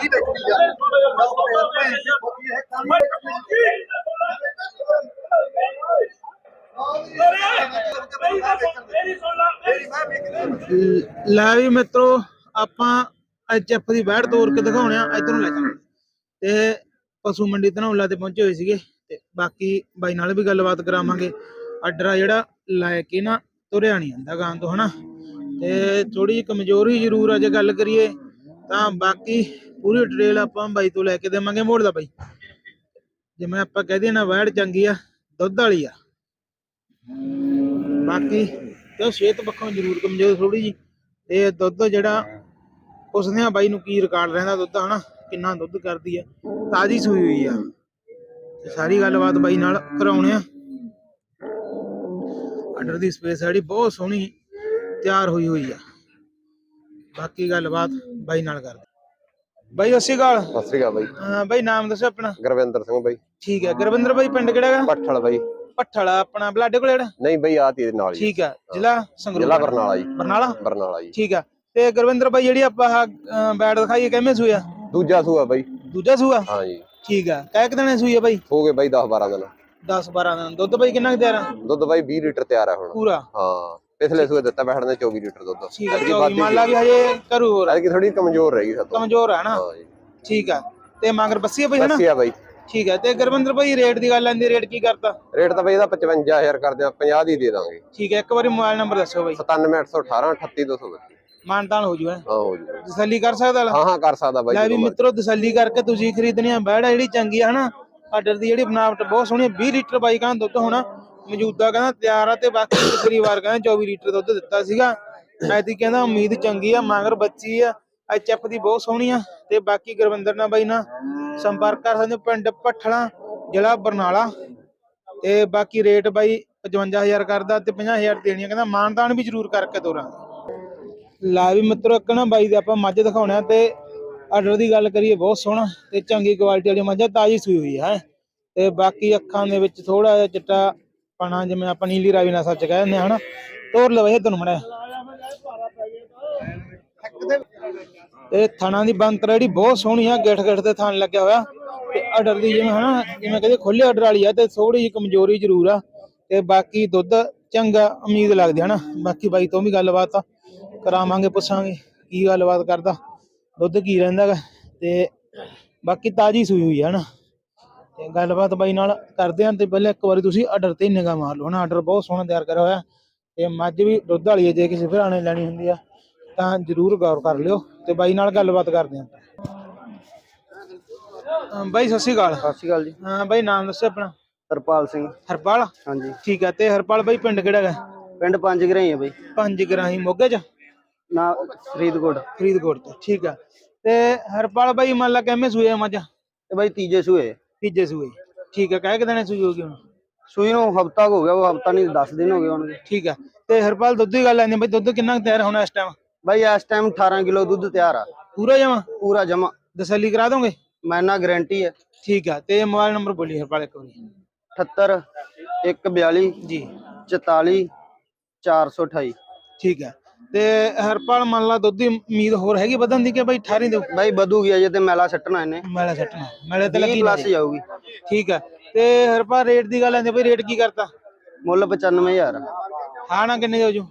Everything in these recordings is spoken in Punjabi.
ਕੀ ਦੇਖੀ ਜਾ ਲ- ਵੀ ਮਿੱਤਰੋ ਆਪਾਂ ਐਚਐਫ ਦੀ ਬੈੜ ਤੋੜ ਕੇ ਦਿਖਾਉਣੇ ਆ ਇਧਰ ਨੂੰ ਲੈ ਚੱਲ। ਤੇ ਪਸ਼ੂ ਮੰਡੀ ਧਨੌਲਾ ਤੇ ਪਹੁੰਚੇ ਹੋਏ ਸੀਗੇ। ਤੇ ਬਾਕੀ ਬਾਈ ਨਾਲ ਵੀ ਗੱਲਬਾਤ ਕਰਾਵਾਂਗੇ। ਆ ਜਿਹੜਾ ਲੈ ਕੇ ਨਾ ਤੁਰਿਆ ਨਹੀਂ ਜਾਂਦਾ ਗਾਂ ਤੋਂ ਹਨਾ? ਤੇ ਥੋੜੀ ਜਿਹੀ ਕਮਜ਼ੋਰੀ ਜ਼ਰੂਰ ਆ ਜੇ ਗੱਲ ਕਰੀਏ ਤਾਂ ਬਾਕੀ ਪੂਰੀ ਡਿਟੇਲ ਆਪਾਂ ਬਾਈ ਤੋਂ ਲੈ ਕੇ ਦੇਵਾਂਗੇ ਮੋੜ ਦਾ ਬਾਈ। ਜਿਵੇਂ ਆਪਾਂ ਕਹਦੇ ਨਾ ਵੈੜ ਚੰਗੀ ਆ, ਦੁੱਧ ਵਾਲੀ ਆ। ਬਾਕੀ ਤੇ ਸਿਹਤ ਪੱਖੋਂ ਜ਼ਰੂਰ ਕਮਜ਼ੋਰ ਥੋੜੀ ਜੀ। ਤੇ ਦੁੱਧ ਜਿਹੜਾ ਉਸਨੇ ਬਾਈ ਨੂੰ ਕੀ ਰਿਕਾਰਡ ਰਹਿੰਦਾ ਦੁੱਧ, ਹਨਾ? ਕਿੰਨਾ ਦੁੱਧ ਕਰਦੀ ਆ, ਤਾਜੀ ਸੂਈ ਹੋਈ ਆ। ਤੇ ਸਾਰੀ ਗੱਲਬਾਤ ਬਾਈ ਨਾਲ ਕਰਾਉਣੇ ਆ। ਆਰਡਰ ਦੀ ਸਪੇਸ ਸਾਡੀ ਬਹੁਤ ਸੋਹਣੀ ਤਿਆਰ ਹੋਈ ਹੋਈ ਆ। ਬਾਕੀ ਗੱਲਬਾਤ ਬਾਈ ਨਾਲ ਕਰਦੇ ਬਾਈ ਸਤਿ ਸ਼੍ਰੀ ਅਕਾਲ। ਸਤਿ ਸ੍ਰੀ ਅਕਾਲ ਬਾਈ। ਅਹ ਬਾਈ ਨਾਮ ਦੱਸੋ ਆਪਣਾ? ਗੁਰਵਿੰਦਰ ਸਿੰਘ ਬਾਈ। ਠੀਕ ਹੈ ਗੁਰਵਿੰਦਰ ਬਾਈ ਪਿੰਡ ਕਿਹੜਾ ਹੈਗਾ? ਪੱਠਲ ਬਾਈ। ਭੱਠਲ ਆਪਣਾ ਬਲਾਡੇ ਕੋਲ ਜਿਹੜਾ? ਨਹੀਂ ਬਾਈ ਆ ਤੀ ਨਾਲ ਹੀ ਠੀਕ ਹੈ ਜ਼ਿਲ੍ਹਾ ਸੰਗਰੂਰ। ਜ਼ਿਲ੍ਹਾ ਬਰਨਾਲਾ ਜੀ। ਬਰਨਾਲਾ? ਬਰਨਾਲਾ ਜੀ। ਠੀਕ ਆ ਤੇ ਗੁਰਵਿੰਦਰ ਬਾਈ ਜਿਹੜੀ ਆਪਾਂ ਆਹ, ਅਹ, ਬੈਟ ਦਿਖਾਈ ਹੈ ਕਿਵੇਂ ਸੂਈ ਆ? ਦੂਜਾ ਸੂਆ ਬਾਈ। ਦੂਜਾ ਸੂਆ? ਹਾਂ ਜੀ। ਠੀਕ ਆ ਕਹਿ ਕਿ ਦਿਨੇ ਸੂਈ ਆ ਬਾਈ? ਹੋ ਗਏ ਬਾਈ 10 12 ਦਿਨ। 10 12 ਦਿਨ। ਦੁੱਧ ਬਾਈ ਕਿੰਨਾ ਕੁ ਤਿਆਰ ਆ? ਦੁੱਧ ਬਾਈ 20 ਲੀਟਰ ਤਿਆਰ ਹੈ ਹੁਣ। ਪੂਰਾ? ਹਾਂ। ਪਿਛਲੇ ਸੂਏ ਦਿੱਤਾ ਬੈਠਣ ਦੇ 24 ਲੀਟਰ ਦੁੱਧ। ਠੀਕ ਚੌਵੀ ਮੰਨ ਲਾ ਵੀ ਹਜੇ ਕਰੂ ਹੋਰ ਐਤਕੀ ਥੋੜੀ ਕਮਜ਼ੋਰ ਰਹੇਗੀ ਸਾਤੋਂ ਕਮਜ਼ੋਰ ਨਾ? ਹਾਂ ਜੀ। ਠੀਕ ਆ ਤੇ ਮਗਰ ਬੱਸੀ ਆ ਬਾਈ ਹਨਾ ਅੱਸੀ ਆ ਬਾਈ। ਠੀਕ ਆ ਤੇ ਗੁਰਵਿੰਦਰ ਬਾਈ ਰੇਟ ਦੀ ਗੱਲ ਆਂਦੀ ਰੇਟ ਕੀ ਕਰਤਾ? ਰੇਟ ਤਾਂ ਬਾਈ ਇਹਦਾ 55000 ਕਰਦੇ ਆ 50 ਦੀ ਦੇ ਦਾਂਗੇ। ਠੀਕ ਆ ਇੱਕ ਵਾਰੀ ਮੋਬਾਈਲ ਨੰਬਰ ਦੱਸੋ ਬਾਈ। 97818 38232 ਮਾਨਤਾਨ ਹੋ ਜੂਗਾ ਹਾਂ ਹੋ ਜੂ ਤਸੱਲੀ ਕਰ ਸਕਦਾ ਹਾਂ ਹਾਂ ਕਰ ਸਕਦਾ ਬਾਈ ਲੈ ਵੀ। ਮਿੱਤਰੋ ਤਸੱਲੀ ਕਰਕੇ ਤੁਸੀਂ ਖਰੀਦਣੀ ਆ। ਬੈੜ ਜਿਹੜੀ ਚੰਗੀ ਆ ਹਨਾ ਆਰਡਰ ਦੀ ਜਿਹੜੀ ਬਣਾਵਟ ਬਹੁਤ ਸੋਹਣੀ ਆ। 20 ਲੀਟਰ ਬਾਈ ਕਹਿੰਦਾ ਦੁੱਧ ਹੋਣਾ। ਮੌਜੂਦਾ ਕਹਿੰਦਾ ਤਿਆਰ ਆ ਤੇ ਬਾਕੀ ਪਿਛਲੀ ਵਾਰ ਕਹਿੰਦਾ 24 ਲੀਟਰ ਦੁੱਧ ਦਿੱਤਾ ਸੀਗਾ। ਐਤੀ ਕਹਿੰਦਾ ਉਮੀਦ ਚੰਗੀ ਆ, ਮਗਰ ਬੱਚੀ ਆ ਐਚਐਫ ਦੀ ਬਹੁਤ ਸੋਹਣੀ ਆ ਤੇ ਬਾਕੀ ਗੁਰਵਿੰਦਰ ਨਾਲ ਬਾਈ ਨਾਲ ਸੰਪਰਕ ਕਰ ਸਕਦੇ ਹੋ, ਪਿੰਡ ਪੱਠਲਾ ਜ਼ਿਲ੍ਹਾ ਬਰਨਾਲਾ। ਤੇ ਬਾਕੀ ਰੇਟ ਬਾਈ 55000 ਕਰਦਾ ਤੇ 50000 ਦੇਣੀਆਂ, ਕਹਿੰਦਾ ਮਾਨਦਾਨ ਵੀ ਜ਼ਰੂਰ ਕਰਕੇ ਤੋਰਾਂਗੇ। ਲਾ ਵੀ ਮਿੱਤਰੋ, ਇੱਕ ਨਾ ਬਾਈ ਦੇ ਆਪਾਂ ਮੱਝ ਦਿਖਾਉਣਾ ਤੇ ਆਰਡਰ ਦੀ ਗੱਲ ਕਰੀਏ, ਬਹੁਤ ਸੋਹਣਾ ਤੇ ਚੰਗੀ ਕੁਆਲਿਟੀ ਵਾਲੀ ਮੱਝ ਆ, ਤਾਜੀ ਸੂਈ ਹੋਈ ਹੈ। ਤੇ ਬਾਕੀ ਅੱਖਾਂ ਦੇ ਵਿੱਚ ਥੋੜਾ ਜਿਹਾ ਚਿੱਟਾ ਪਣਾ, ਜਿਵੇਂ ਆਪਾਂ ਨੀਲੀ ਰਾਵੀ ਨਾਲ ਸੱਚ ਕਹਿੰਦੇ ਹਾਂ ਹਨਾ? ਤੋਰ ਲਵੇ ਤੁਹਾਨੂੰ ਮੜਾ। ਇਹ ਥਣਾ ਦੀ ਬੰਤਰ ਜਿਹੜੀ, ਬਹੁਤ ਸੋਹਣੀ ਆ, ਗਿੱਠ ਗਿੱਠ ਤੇ ਥਣ ਲੱਗਿਆ ਹੋਇਆ। ਤੇ ਆਰਡਰ ਦੀ ਜਿਵੇਂ, ਹਨਾ, ਜਿਵੇਂ ਕਹਿੰਦੇ ਖੁੱਲੇ ਆਰਡਰ ਵਾਲੀ ਆ, ਤੇ ਥੋੜੀ ਜਿਹੀ ਕਮਜ਼ੋਰੀ ਜ਼ਰੂਰ ਆ। ਤੇ ਬਾਕੀ ਦੁੱਧ ਚੰਗਾ, ਉਮੀਦ ਲੱਗਦੀ ਹੈ ਬਾਕੀ ਬਾਈ ਤੋਂ ਵੀ ਗੱਲਬਾਤ ਆ। ਕਰਾਵਾਂਗੇ, ਪੁੱਛਾਂਗੇ, ਕੀ ਗੱਲਬਾਤ ਕਰਦਾ, ਦੁੱਧ ਕੀ ਰਹਿੰਦਾ ਗਾ। ਤੇ ਬਾਕੀ ਤਾਜੀ ਸੂਈ ਹੋਈ ਹੈ ਨਾ ਤੇ ਗੱਲਬਾਤ ਬਾਈ ਨਾਲ ਕਰਦੇ ਆਂ ਤੇ ਪਹਿਲਾਂ ਇੱਕ ਵਾਰੀ ਤੁਸੀਂ ਆਰਡਰ ਤੇ ਨਿਗਾਹ ਮਾਰ ਲਓ। ਨਾ ਆਰਡਰ ਬਹੁਤ ਸੋਹਣਾ ਤਿਆਰ ਕਰਿਆ ਹੋਇਆ। ਤੇ ਮੱਝ ਵੀ ਦੁੱਧ ਵਾਲੀ ਹੈ ਜੇ ਕਿਸੇ ਭਰਾ ਨੇ ਲੈਣੀ ਹੁੰਦੀ ਆ ਤਾਂ ਜਰੂਰ ਗੌਰ ਕਰ ਲਿਓ ਤੇ ਬਾਈ ਨਾਲ ਗੱਲਬਾਤ ਕਰਦੇ ਆਂ। ਅਮ ਬਾਈ ਸਤਿ ਸ਼੍ਰੀ ਅਕਾਲ। ਸਤਿ ਸ਼੍ਰੀ ਅਕਾਲ ਜੀ। ਹਾਂ ਬਾਈ ਨਾਮ ਦੱਸੋ ਆਪਣਾ? ਹਰਪਾਲ ਸਿੰਘ। ਹਰਪਾਲ? ਹਾਂਜੀ। ਠੀਕ ਹੈ ਤੇ ਹਰਪਾਲ ਬਾਈ ਪਿੰਡ ਕਿਹੜਾ ਹੈਗਾ? ਪਿੰਡ ਪੰਜ ਗਰਾਈ ਹੈ ਬਈ। ਪੰਜ ਗਰਾਹੀ ਮੋਗੇ ਚ? ਨਾ ਫਰੀਦਕੋਟ। ਫਰੀਦਕੋਟ ਤੋਂ ਠੀਕ ਆ। ਤੇ ਹਰਪਾਲ ਬਾਈ ਮੰਨ ਲਾ ਕਿਵੇਂ ਸੂਏ ਮੱਝ? ਤੇ ਬਈ ਤੀਜੇ ਸੂਏ। ਤੀਜੇ ਸੂਏ। ਠੀਕ ਆ ਕਹਿ ਕਿ ਦਿਨੇ ਸੂਈ ਹੋਗੀ ਹੁਣ ਸੂਈ ਨੂੰ ਹਫਤਾ ਹੋ ਗਿਆ ਉਹ ਹਫਤਾ ਨਹੀਂ 10 ਦਿਨ ਹੋ ਗਏ ਹੋਣਗੇ ਠੀਕ ਆ ਤੇ ਹਰਪਾਲ ਦੁੱਧ ਦੀ ਗੱਲ ਆਂਦੀ ਬਈ ਦੁੱਧ ਕਿੰਨਾ ਕੁ ਤਿਆਰ ਹੋਣਾ ਇਸ ਟਾਈਮ ਬਈ ਇਸ ਟਾਈਮ 18 ਕਿਲੋ ਦੁੱਧ ਤਿਆਰ ਆ। ਪੂਰਾ ਜਮਾ? ਪੂਰਾ ਜਮਾ। ਤਸੱਲੀ ਕਰਾ ਦੋਗੇ? ਮੈਂ ਨਾ ਗਾਰੰਟੀ ਹੈ ਠੀਕ ਆ ਤੇ ਮੋਬਾਈਲ ਨੰਬਰ ਬੋਲੀ ਹਰਪਾਲ ਇੱਕ ਵਾਰੀ। 78 142 ਜੀ। 44 428 ਠੀਕ ਆ ਤੇ ਹਰਪਾਲ ਮੰਨ ਲਾ ਦੁੱਧ ਦੀ ਉਮੀਦ ਹੋਰ ਹੈਗੀ ਵਧਣ ਦੀ ਕਿ ਬਈ 18 ਦਿਓ ਬਈ ਵਧੂਗੀ ਅਜੇ ਤੇ ਮੈਲਾ ਸੱਟਣਾ ਇਹਨੇ। ਮੈਲਾ ਸੱਟਣਾ। ਮੈਲੇ ਤੇ 20 ਲੱਗੀ ਪਲੱਸ ਜਾਊਗੀ। ਠੀਕ ਆ ਤੇ ਹਰਪਾਲ ਰੇਟ ਦੀ ਗੱਲ ਆਂਦੀ ਬਈ ਰੇਟ ਕੀ ਕਰਤਾ? ਮੁੱਲ 95000 ਹਾਂ ਨਾ ਕਿੰਨੇ ਦੇ ਜੋ?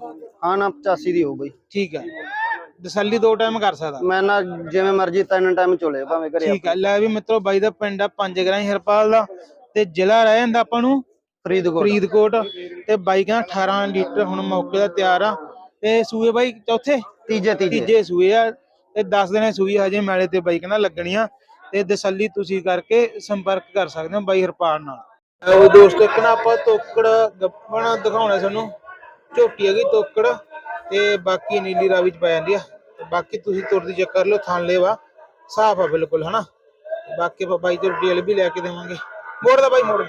ਹਾਂ ਨਾ 85 ਦੀ ਹੋਊ ਬਈ। ਠੀਕ ਆ ਤਸੱਲੀ ਦੋ ਟਾਈਮ ਕਰ ਸਕਦਾ। ਮੈਂ ਨਾ ਜਿਵੇਂ ਮਰਜ਼ੀ ਤਿੰਨ ਟਾਈਮ ਚੋਲੇ ਭਾਵੇਂ ਘਰੇ ਠੀਕ ਆ ਲੈ ਵੀ ਮਿੱਤਰੋ ਬਾਈ ਦਾ ਪਿੰਡ ਆ ਪੰਜ ਗਰਾਈ ਹਰਪਾਲ ਦਾ ਤੇ ਜ਼ਿਲ੍ਹਾ ਰਹਿ ਜਾਂਦਾ ਆਪਾਂ ਨੂੰ ਫਰੀਦਕੋਟ। ਫਰੀਦਕੋਟ। ਤੇ ਬਾਈ ਕਹਿੰਦਾ 18 ਲੀਟਰ ਹੁਣ ਮੌਕੇ ਦਾ ਤਿਆਰ ਆ। ਤੇ ਸੂਏ ਬਾਈ ਚੌਥੇ? ਤੀਜੇ ਤੀਜੇ। ਤੀਜੇ ਸੂਏ ਆ। ਤੇ 10 ਦਿਨੇ ਸੂਈ ਹਜੇ ਮੈਲੇ ਤੇ ਬਾਈ ਕਹਿੰਦਾ ਲੱਗਣੀਆਂ ਤੇ ਤਸੱਲੀ ਤੁਸੀਂ ਕਰਕੇ ਸੰਪਰਕ ਕਰ ਸਕਦੇ ਹੋ ਬਾਈ ਹਰਪਾਲ ਨਾਲ। ਉਹ ਦੋਸਤੋ ਇੱਕ ਨਾ ਆਪਾਂ ਤੋਕੜ ਗੱਪਣਾ ਦਿਖਾਉਣਾ ਤੁਹਾਨੂੰ। ਝੋਟੀ ਹੈਗੀ ਤੋਕੜ ਤੇ ਬਾਕੀ ਨੀਲੀ ਰਾਵੀ ਚ ਪੈ ਜਾਂਦੀ ਆ। ਤੇ ਬਾਕੀ ਤੁਸੀਂ ਤੁਰਦੀ ਚੈੱਕ ਕਰ ਲਓ ਥਾਂ ਲੈਵਾ। ਸਾਫ਼ ਆ ਬਿਲਕੁਲ ਹਨਾ? ਬਾਕੀ ਆਪਾਂ ਬਾਈ ਤੋਂ ਡਿਟੇਲ ਵੀ ਲੈ ਕੇ ਦੇਵਾਂਗੇ। ਮੋੜ ਦਾ ਬਾਈ ਮੋੜ।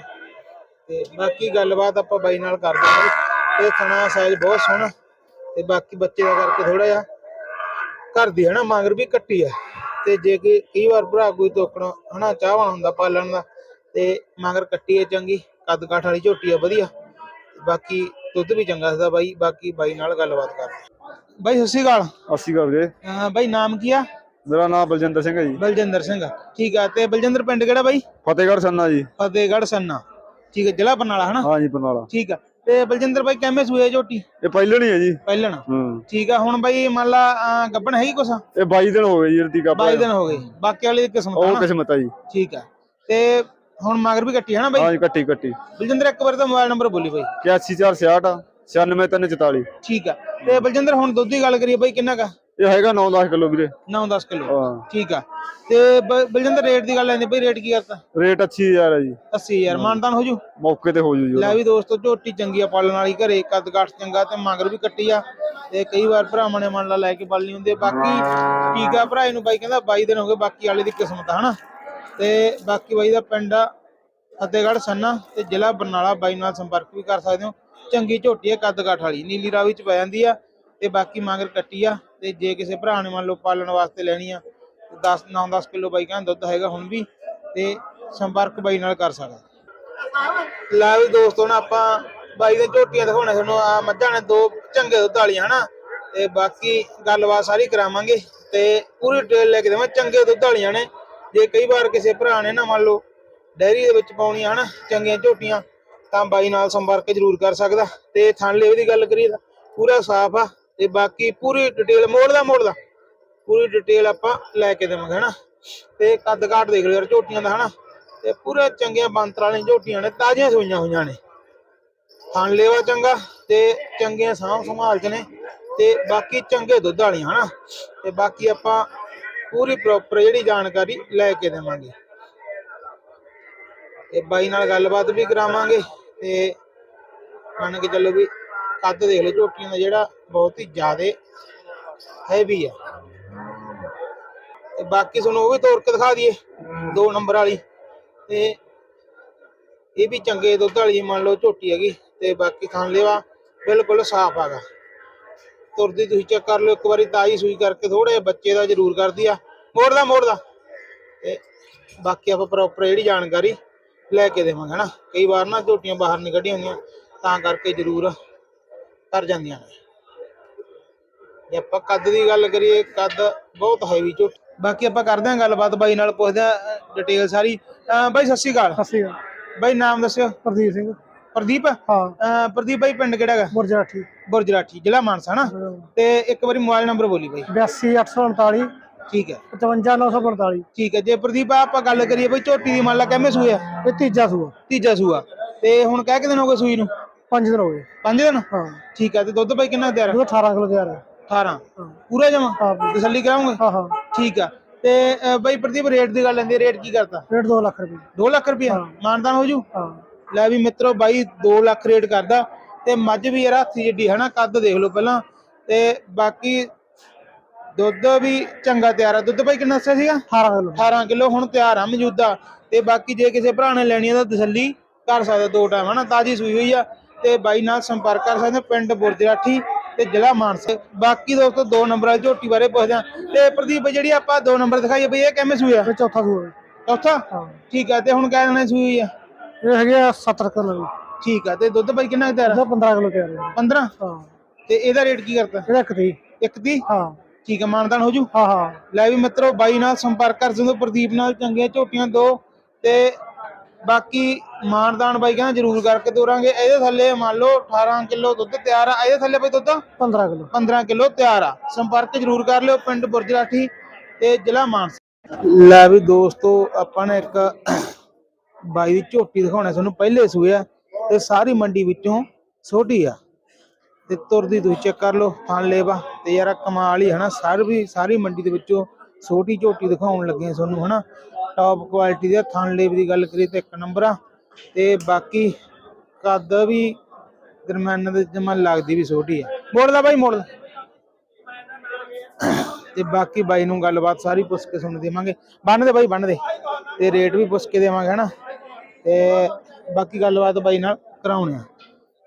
ਤੇ ਬਾਕੀ ਗੱਲਬਾਤ ਆਪਾਂ ਬਾਈ ਨਾਲ ਕਰਦੇ ਹਾਂ ਤੇ ਥਣਾ ਸਾਈਜ਼ ਬਹੁਤ ਸੋਹਣਾ। ਤੇ ਬਾਕੀ ਬੱਚੇ ਦਾ ਕਰਕੇ ਥੋੜਾ ਜਿਹਾ ਘਰ ਦੀ ਹਨਾ ਮਾਂਗਰ ਵੀ ਕੱਟੀ ਆ। ਤੇ ਜੇ ਕਿ ਕਈ ਵਾਰ ਭਰਾ ਕੋਈ ਤੋਕਣਾ ਹਨਾ ਚਾਹਵਾ ਹੁੰਦਾ ਪਾਲਣ ਦਾ ਤੇ ਮਾਂਗਰ ਕੱਟੀ ਹੈ ਚੰਗੀ ਕੱਦ ਕਾਠ ਵਾਲੀ ਝੋਟੀ ਆ ਵਧੀਆ। ਬਾਕੀ ਦੁੱਧ ਵੀ ਚੰਗਾ ਸਦਾ ਬਾਈ ਬਾਕੀ ਬਾਈ ਨਾਲ ਗੱਲਬਾਤ ਕਰਦੇ ਬਾਈ ਸਤਿ ਸ਼੍ਰੀ ਅਕਾਲ। ਅਸੀਂ ਕਰ ਗਏ ਅਹ ਬਾਈ ਨਾਮ ਕੀ ਆ? ਮੇਰਾ ਨਾਮ ਬਲਜਿੰਦਰ ਸਿੰਘ ਹੈ ਜੀ। ਬਲਜਿੰਦਰ ਸਿੰਘ ਠੀਕ ਆ ਤੇ ਬਲਜਿੰਦਰ ਪਿੰਡ ਕਿਹੜਾ ਬਾਈ? ਫਤਿਹਗੜ੍ਹ ਸੰਨਾ ਜੀ। ਫਤਿਹਗੜ੍ਹ ਸੰਨਾ। ਠੀਕ ਹੈ ਜ਼ਿਲ੍ਹਾ ਬਰਨਾਲਾ ਹਨਾ? ਹਾਂ ਜੀ ਬਰਨਾਲਾ। ਠੀਕ ਆ ਤੇ ਬਲਜਿੰਦਰ ਬਾਈ ਕਿਵੇਂ ਸੂਏ ਝੋਟੀ ਇਹ ਪਹਿਲਣ ਹੀ ਹੈ ਜੀ। ਪਹਿਲਣ। ਹੂੰ। ਠੀਕ ਆ ਹੁਣ ਬਾਈ ਮੰਨ ਲਾ ਅਹ, ਗੱਭਣ ਹੈਗੀ ਕੁਛ? ਇਹ 22 ਦਿਨ ਹੋ ਗਏ ਜੀ ਰਤੀਕਾ 22 ਦਿਨ ਹੋ ਗਏ। ਬਾਕੀ ਵਾਲੀ ਦੀ ਕਿਸਮਤ ਆ ਉਹ ਨਾ? ਕਿਸਮਤ ਆ ਜੀ। ਠੀਕ ਆ। ਤੇ ਹੁਣ ਮਗਰ ਵੀ ਕੱਟੀ ਹੈ ਨਾ ਬਾਈ? ਹਾਂ ਜੀ ਕੱਟੀ ਕੱਟੀ। ਬਲਜਿੰਦਰ ਇੱਕ ਵਾਰ ਤਾਂ ਮੋਬਾਈਲ ਨੰਬਰ ਬੋਲੀ ਬਾਈ। 8466 96344 ਠੀਕ ਆ। ਤੇ ਬਲਜਿੰਦਰ ਹੁਣ ਦੁੱਧ ਦੀ ਗੱਲ ਕਰੀਏ ਬਾਈ ਕਿੰਨਾ ਕਾ ਇਹ ਹੈਗਾ 9-10 ਕਿਲੋ ਵੀਰੇ। 9-10 ਕਿਲੋ। ਹਾਂ। ਠੀਕ ਆ। ਤੇ ਬ- ਬਲਜਿੰਦਰ ਰੇਟ ਦੀ ਗੱਲ ਆਂਦੀ ਬਈ ਰੇਟ ਕੀ ਕਰਤਾ ਰੇਟ 80000 ਹੈ ਜੀ। 80000 ਮਾਨਦਾਨ ਹੋ। ਜੂ? ਮੌਕੇ ਤੇ ਹੋ ਜੂ ਜੀ ਲੈ ਵੀ ਦੋਸਤੋ ਝੋਟੀ ਚੰਗੀ ਆ ਪਾਲਣ ਵਾਲੀ ਘਰੇ ਕੱਦ ਕਾਠ ਚੰਗਾ ਤੇ ਮਗਰ ਵੀ ਕੱਟੀ ਆ। ਤੇ ਕਈ ਵਾਰ ਭਰਾਵਾਂ ਨੇ ਮੰਨ ਲਾ ਲੈ ਕੇ ਪਾਲਣੀ ਹੁੰਦੀ। ਆ। ਬਾਕੀ ਠੀਕ ਆ ਭਰਾ ਇਹਨੂੰ ਬਾਈ ਕਹਿੰਦਾ 22 ਦਿਨ ਹੋ ਗਏ ਬਾਕੀ ਵਾਲੇ ਦੀ ਕਿਸਮਤ ਆ ਹਨਾ? ਤੇ ਬਾਕੀ ਬਾਈ ਦਾ ਪਿੰਡ ਆ ਫਤਿਹਗੜ੍ਹ ਸੰਨਾ ਤੇ ਜ਼ਿਲ੍ਹਾ ਬਰਨਾਲਾ। ਬਾਈ ਨਾਲ ਸੰਪਰਕ ਵੀ ਕਰ ਸਕਦੇ ਹੋ। ਚੰਗੀ ਝੋਟੀ ਆ ਕੱਦ ਕਾਠ ਵਾਲੀ। ਨੀਲੀ ਰਾਵੀ ਚ ਪੈ ਜਾਂਦੀ ਆ। ਤੇ ਬਾਕੀ ਮਗਰ ਕੱਟੀ ਆ ਤੇ ਜੇ ਕਿਸੇ ਭਰਾ ਨੇ ਮੰਨ ਲਓ ਪਾਲਣ ਵਾਸਤੇ ਲੈਣੀ ਆ 10 9-10 ਕਿਲੋ ਬਾਈ ਕਹਿੰਦਾ ਦੁੱਧ ਹੈਗਾ ਹੁਣ ਵੀ, ਤੇ ਸੰਪਰਕ ਬਾਈ ਨਾਲ ਕਰ ਸਕਦਾ। ਲੈ ਵੀ ਦੋਸਤੋ ਨਾ ਆਪਾਂ ਬਾਈ ਦੇ ਝੋਟੀਆਂ ਦਿਖਾਉਣਾ ਤੁਹਾਨੂੰ, ਆ ਮੱਝਾਂ ਨੇ ਦੋ ਚੰਗੇ ਦੁੱਧ ਵਾਲੀਆਂ, ਹਨਾ? ਤੇ ਬਾਕੀ ਗੱਲਬਾਤ ਸਾਰੀ ਕਰਾਵਾਂਗੇ, ਤੇ ਪੂਰੀ ਡਿਟੇਲ ਲੈ ਕੇ ਦੇਵਾਂ, ਚੰਗੇ ਦੁੱਧ ਵਾਲੀਆਂ ਨੇ। ਜੇ ਕਈ ਵਾਰ ਕਿਸੇ ਭਰਾ ਨੇ ਨਾ ਮੰਨ ਲਓ ਡੈਰੀ ਦੇ ਵਿੱਚ ਪਾਉਣੀਆਂ, ਹਨਾ, ਚੰਗੀਆਂ ਝੋਟੀਆਂ, ਤਾਂ ਬਾਈ ਨਾਲ ਸੰਪਰਕ ਜ਼ਰੂਰ ਕਰ ਸਕਦਾ। ਤੇ ਥਣ ਲੇਵੇ ਦੀ ਗੱਲ ਕਰੀਏ ਪੂਰਾ ਸਾਫ਼ ਆ ਤੇ ਬਾਕੀ ਪੂਰੀ ਡਿਟੇਲ ਮੋੜ ਦਾ ਮੋੜ ਦਾ ਪੂਰੀ ਡਿਟੇਲ ਆਪਾਂ ਲੈ ਕੇ ਦੇਵਾਂਗੇ, ਹਨਾ? ਤੇ ਕੱਦ ਕਾਟ ਦੇਖ ਲਓ ਯਾਰ, ਝੋਟੀਆਂ ਦਾ, ਹਨਾ? ਤੇ ਪੂਰੇ ਚੰਗੀਆਂ ਬੰਤਰ ਵਾਲੀਆਂ ਝੋਟੀਆਂ ਨੇ, ਤਾਜ਼ੀਆਂ ਸੂਈਆਂ ਹੋਈਆਂ ਨੇ। ਖਾਣ ਲੇਵਾ ਚੰਗਾ ਤੇ ਚੰਗੀਆਂ ਸਾਂਭ ਸੰਭਾਲ ਚ ਨੇ ਤੇ ਬਾਕੀ ਚੰਗੇ ਦੁੱਧ ਵਾਲੀਆਂ, ਹਨਾ? ਤੇ ਬਾਕੀ ਆਪਾਂ ਪੂਰੀ ਪ੍ਰੋਪਰ ਜਿਹੜੀ ਜਾਣਕਾਰੀ ਲੈ ਕੇ ਦੇਵਾਂਗੇ। ਤੇ ਬਾਈ ਨਾਲ ਗੱਲਬਾਤ ਵੀ ਕਰਾਵਾਂਗੇ ਤੇ ਮੰਨ ਕੇ ਚੱਲੋ ਵੀ ਕੱਦ ਦੇਖ ਲਓ, ਝੋਟੀਆਂ ਦਾ ਜਿਹੜਾ ਬਹੁਤ ਹੀ ਜ਼ਿਆਦੇ ਹੈਵੀ ਆ। ਤੇ ਬਾਕੀ ਤੁਹਾਨੂੰ ਉਹ ਵੀ ਤੋੜ ਕੇ ਦਿਖਾ ਦਈਏ, ਦੋ ਨੰਬਰ ਵਾਲੀ। ਤੇ ਇਹ ਵੀ ਚੰਗੇ ਦੁੱਧ ਵਾਲੀ ਮੰਨ ਲਓ ਝੋਟੀ ਹੈਗੀ, ਤੇ ਬਾਕੀ ਖਾਣ ਲੇਵਾ ਬਿਲਕੁਲ ਸਾਫ਼ ਹੈਗਾ ਤੁਰਦੀ ਤੁਸੀਂ ਚੈੱਕ ਕਰ ਲਓ, ਇੱਕ ਵਾਰੀ ਤਾਜੀ ਸੂਈ ਕਰਕੇ ਥੋੜੇ ਬੱਚੇ ਦਾ ਜ਼ਰੂਰ ਕਰਦੀ ਆ। ਮੋੜ ਮੋੜਦਾ ਮੋੜਦਾ। ਤੇ ਬਾਕੀ ਆਪਾਂ ਪ੍ਰੋਪਰ ਜਿਹੜੀ ਜਾਣਕਾਰੀ ਲੈ ਕੇ ਦੇਵਾਂਗੇ, ਹਨਾ? ਕਈ ਵਾਰ ਨਾ ਝੋਟੀਆਂ ਬਾਹਰ ਨਹੀਂ ਕੱਢੀਆਂ ਹੁੰਦੀਆਂ, ਤਾਂ ਕਰਕੇ ਜ਼ਰੂਰ ਕਰ ਜਾਂਦੀਆਂ ਨੇ। ਜੇ ਆਪਾਂ ਕੱਦ ਦੀ ਗੱਲ ਕਰੀਏ ਕੱਦ ਬਹੁਤ ਹੈਵੀ ਝੋਟੀ। ਬਾਕੀ ਆਪਾਂ ਕਰਦੇ ਹਾਂ ਗੱਲਬਾਤ ਬਾਈ ਨਾਲ ਪੁੱਛਦੇ ਹਾਂ ਡਿਟੇਲ ਸਾਰੀ। ਅਹ ਬਾਈ ਸਤਿ ਸ਼੍ਰੀ ਅਕਾਲ। ਅਸੀਂ ਬਾਈ ਨਾਮ ਦੱਸਿਓ। ਪ੍ਰਦੀਪ ਸਿੰਘ। ਪ੍ਰਦੀਪ? ਹਾਂ। ਅਹ ਪ੍ਰਦੀਪ ਬਾਈ ਪਿੰਡ ਕਿਹੜਾ ਹੈਗਾ? ਮੁਰਜਾਠੀ ਬੁਰਜਰਾਠੀ ਜ਼ਿਲ੍ਹਾ ਮਾਨਸਾ ਨਾ? ਤੇ ਇੱਕ ਵਾਰੀ ਮੋਬਾਈਲ ਨੰਬਰ ਬੋਲੀ ਬਾਈ। 82849 ਠੀਕ ਹੈ। 55945 ਠੀਕ ਹੈ। ਜੇ ਪ੍ਰਦੀਪ ਆਪਾਂ ਗੱਲ ਕਰੀਏ ਬਈ ਝੋਟੀ ਦੀ ਮੰਨ ਲਾ ਕਿਵੇਂ ਸੂਏ ਆ? ਇਹ ਤੀਜਾ ਸੂਆ। ਤੀਜਾ ਸੂਆ। ਤੇ ਹੁਣ ਕਹਿ ਕੇ ਦਿਨ ਹੋ ਗਏ ਸੂਈ ਨੂੰ? 5 ਦਿਨ ਹੋ ਗਏ। ਪੰਜ ਦਿਨ? ਹਾਂ। ਠੀਕ ਹੈ ਤੇ ਦੁੱਧ ਬਾਈ ਕਿੰਨਾ ਤਿਆਰ ਉਹ 18 ਕਿਲੋ ਤਿਆਰ ਹੈ। 18 ਪੂਰਾ ਜਮਾ? ਹਾਂ। ਤਸੱਲੀ ਕਰਾਉਂਗੇ ਹਾਂ ਹਾਂ। ਠੀਕ ਆ ਤੇ ਬਾਈ ਪ੍ਰਦੀਪ ਰੇਟ ਦੀ ਗੱਲ ਲੈਂਦੇ ਰੇਟ ਕੀ ਕਰਤਾ? ਰੇਟ 2 ਲੱਖ ਰੁਪਏ। 2 ਲੱਖ ਰੁਪਇਆ ਮਾਨਦਾਨ ਹੋ ਜੂ? ਹਾਂ। ਲੈ ਵੀ ਮਿੱਤਰੋ ਬਾਈ 2 ਲੱਖ ਰੇਟ ਕਰਦਾ। ਤੇ ਮੱਝ ਵੀ ਯਾਰ ਹੱਥੀ ਜਿੱਡੀ ਹਨਾ? ਕੱਦ ਦੇਖ ਲਓ ਪਹਿਲਾਂ। ਤੇ ਬਾਕੀ ਦੁੱਧ ਵੀ ਚੰਗਾ ਤਿਆਰ ਆ। ਦੁੱਧ ਬਾਈ ਕਿੰਨਾ ਦੱਸਿਆ ਸੀਗਾ? 18 ਕਿਲੋ। 18 ਕਿਲੋ ਹੁਣ ਤਿਆਰ ਆ ਮੌਜੂਦਾ। ਤੇ ਬਾਕੀ ਜੇ ਕਿਸੇ ਭਰਾ ਨੇ ਲੈਣੀ ਆ ਤਾਂ ਤਸੱਲੀ ਕਰ ਸਕਦਾ ਦੋ ਟਾਈਮ ਹਨਾ? ਤਾਜੀ ਸੂਈ ਹੋਈ ਆ। ਤੇ ਬਾਈ ਨਾਲ ਸੰਪਰਕ ਕਰ ਸਕਦੇ ਹੋ, ਪਿੰਡ ਬੁਰਜਰਾਠੀ ਤੇ ਜ਼ਿਲ੍ਹਾ ਮਾਨਸਾ। ਬਾਕੀ ਦੋਸਤੋ ਦੋ ਨੰਬਰ ਵਾਲੀ ਝੋਟੀ ਬਾਰੇ ਪੁੱਛਦੇ ਆ ਤੇ ਪ੍ਰਦੀਪ ਜਿਹੜੀ ਆਪਾਂ ਦੋ ਨੰਬਰ ਦਿਖਾਈਏ ਬਈ ਇਹ ਕਿਵੇਂ ਸੂਈ ਆ? ਇਹ ਚੌਥਾ ਸੂਆ ਹੈ। ਚੌਥਾ? ਠੀਕ ਆ ਤੇ ਹੁਣ ਕਹਿ ਦੇਣਾ ਸੂਈ ਆ? ਇਹ ਹੈਗੇ ਆ 70 ਕਿਲੋ ਠੀਕ ਆ ਤੇ ਦੁੱਧ ਬਾਈ ਕਿੰਨਾ ਕੁ ਤਿਆਰ ਆ? ਇਹਦਾ 15 ਕਿਲੋ ਤਿਆਰ ਹੈ 15 ਹਾਂ। ਤੇ ਇਹਦਾ ਰੇਟ ਕੀ ਕਰਤਾ? ਇਹਦਾ ਇੱਕ ਤੀ ਇੱਕ ਦੀ ਹਾਂ। ਠੀਕ ਆ ਮਾਨਦਾਨ ਹੋ ਜੂ? ਹਾਂ ਹਾਂ। ਲੈ ਵੀ ਮਿੱਤਰੋ ਬਾਈ ਨਾਲ ਸੰਪਰਕ ਕਰ ਸਕਦੇ ਹੋ ਪ੍ਰਦੀਪ ਨਾਲ ਚੰਗੀਆਂ ਝੋਟੀਆਂ ਦੋ ਤੇ ਬਾਕੀ ਮਾਨਦਾਨ ਬਾਈ ਕਹਿੰਦਾ ਜ਼ਰੂਰ ਕਰਕੇ ਤੋਰਾਂਗੇ। ਇਹਦੇ ਥੱਲੇ ਮੰਨ ਲਓ 18 ਕਿਲੋ ਦੁੱਧ ਤਿਆਰ ਆ। ਇਹਦੇ ਥੱਲੇ ਬਈ ਦੁੱਧ? 15 ਕਿਲੋ। 15 ਕਿਲੋ ਤਿਆਰ ਆ। ਸੰਪਰਕ ਜ਼ਰੂਰ ਕਰ ਲਿਓ ਪਿੰਡ ਬੁਰਜਰਾਠੀ ਤੇ ਜ਼ਿਲ੍ਹਾ ਮਾਨਸਾ। ਲੈ ਵੀ ਦੋਸਤੋ ਆਪਾਂ ਨੇ ਇੱਕ ਬਾਈ ਦੀ ਝੋਟੀ ਦਿਖਾਉਣਾ ਤੁਹਾਨੂੰ ਪਹਿਲੇ ਸੂਏ ਆ ਤੇ ਸਾਰੀ ਮੰਡੀ ਵਿੱਚੋਂ ਛੋਟੀ ਆ। ਤੇ ਤੁਰਦੀ ਤੁਸੀਂ ਚੈੱਕ ਕਰ ਲਓ ਥਣ ਲੇਵਾ। ਤੇ ਯਾਰ ਕਮਾਲ ਹੀ ਹਨਾ? ਸਾਰ ਵੀ ਸਾਰੀ ਮੰਡੀ ਦੇ ਵਿੱਚੋਂ ਛੋਟੀ ਝੋਟੀ ਦਿਖਾਉਣ ਲੱਗੇ ਤੁਹਾਨੂੰ ਹਨਾ? ਟੌਪ ਕੁਆਲਿਟੀ ਦੇ ਥਣ ਲੇਵ ਦੀ ਗੱਲ ਕਰੀਏ ਤੇ ਇੱਕ ਨੰਬਰ ਆ ਤੇ ਬਾਕੀ ਕੱਦ ਵੀ ਦਰਮਿਆਨ ਦੇ ਜਮਾ ਲੱਗਦੀ ਵੀ ਛੋਟੀ ਆ। ਮੋੜਦਾ ਬਾਈ, ਮੋੜਦਾ। ਤੇ ਬਾਕੀ ਬਾਈ ਨੂੰ ਗੱਲਬਾਤ ਸਾਰੀ ਪੁੱਛ ਕੇ ਸੁਣ ਦੇਵਾਂਗੇ। ਬੰਨ ਦੇ ਬਾਈ, ਬੰਨ ਦੇ। ਤੇ ਰੇਟ ਵੀ ਪੁੱਛ ਕੇ ਦੇਵਾਂਗੇ, ਹਨਾ। ਤੇ ਬਾਕੀ ਗੱਲਬਾਤ ਬਾਈ ਨਾਲ ਕਰਾਉਣੇ ਆ।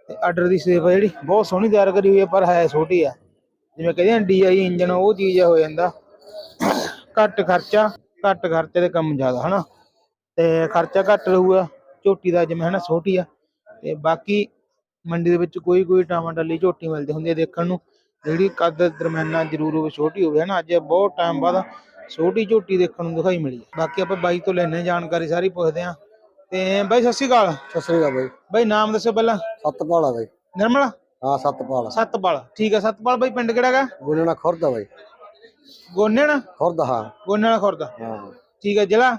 ਤੇ ਆਰਡਰ ਦੀ ਸੇਵਾ ਜਿਹੜੀ। ਬਹੁਤ ਸੋਹਣੀ ਤਿਆਰ ਕਰੀ ਹੋਈ ਹੈ ਪਰ ਹੈ ਛੋਟੀ ਆ। ਜਿਵੇਂ ਕਹਿੰਦੇ ਆ ਡੀਆਈ ਇੰਜਨ ਉਹ ਚੀਜ਼ ਹੋ ਜਾਂਦਾ। ਘੱਟ ਖਰਚਾ। ਘੱਟ ਖਰਚੇ ਦੇ ਕੰਮ ਜ਼ਿਆਦਾ ਹਨਾ? ਤੇ ਖਰਚਾ ਘੱਟ ਰਹੂਗਾ ਝੋਟੀ ਦਾ ਜਿਵੇਂ ਹਨਾ ਛੋਟੀ ਆ। ਤੇ ਬਾਕੀ ਮੰਡੀ ਦੇ ਵਿੱਚ ਕੋਈ ਕੋਈ ਟਾਮਾ ਡੱਲੀ ਝੋਟੀ ਮਿਲਦੀ ਹੁੰਦੀ ਹੈ ਦੇਖਣ ਨੂੰ। ਜਿਹੜੀ ਕੱਦ ਦਰਮਿਆਨਾ ਜ਼ਰੂਰ ਹੋਵੇ ਛੋਟੀ ਹੋਵੇ ਹਨਾ? ਅੱਜ ਬਹੁਤ ਟਾਈਮ ਬਾਅਦ ਛੋਟੀ ਝੋਟੀ ਦੇਖਣ ਨੂੰ ਦਿਖਾਈ ਮਿਲੀ। ਬਾਕੀ ਆਪਾਂ ਬਾਈ ਤੋਂ ਲੈਣੇ ਜਾਣਕਾਰੀ ਸਾਰੀ ਪੁੱਛਦੇ ਆ ਤੇ ਬਾਈ ਸਤਿ ਸ਼੍ਰੀ ਅਕਾਲ। ਸਤਿ ਸ੍ਰੀ ਅਕਾਲ ਬਾਈ। ਬਾਈ ਨਾਮ ਦੱਸੋ ਪਹਿਲਾਂ। ਸਤਪਾਲ ਆ ਬਾਈ। ਨਿਰਮਲ? ਹਾਂ ਸਤਪਾਲ। ਸਤਪਾਲ। ਠੀਕ ਆ ਸਤਪਾਲ ਬਾਈ ਪਿੰਡ ਕਿਹੜਾ ਹੈਗਾ? ਗੁਨਣਾ ਖੁਰਦ ਆ ਬਾਈ। ਗੋਨੇਣਾ ਖੁਰਦ ਹਾਂ। ਗੋਨੇਣਾ ਖੁਰਦ। ਹਾਂ। ਠੀਕ ਆ ਜ਼ਿਲ੍ਹਾ?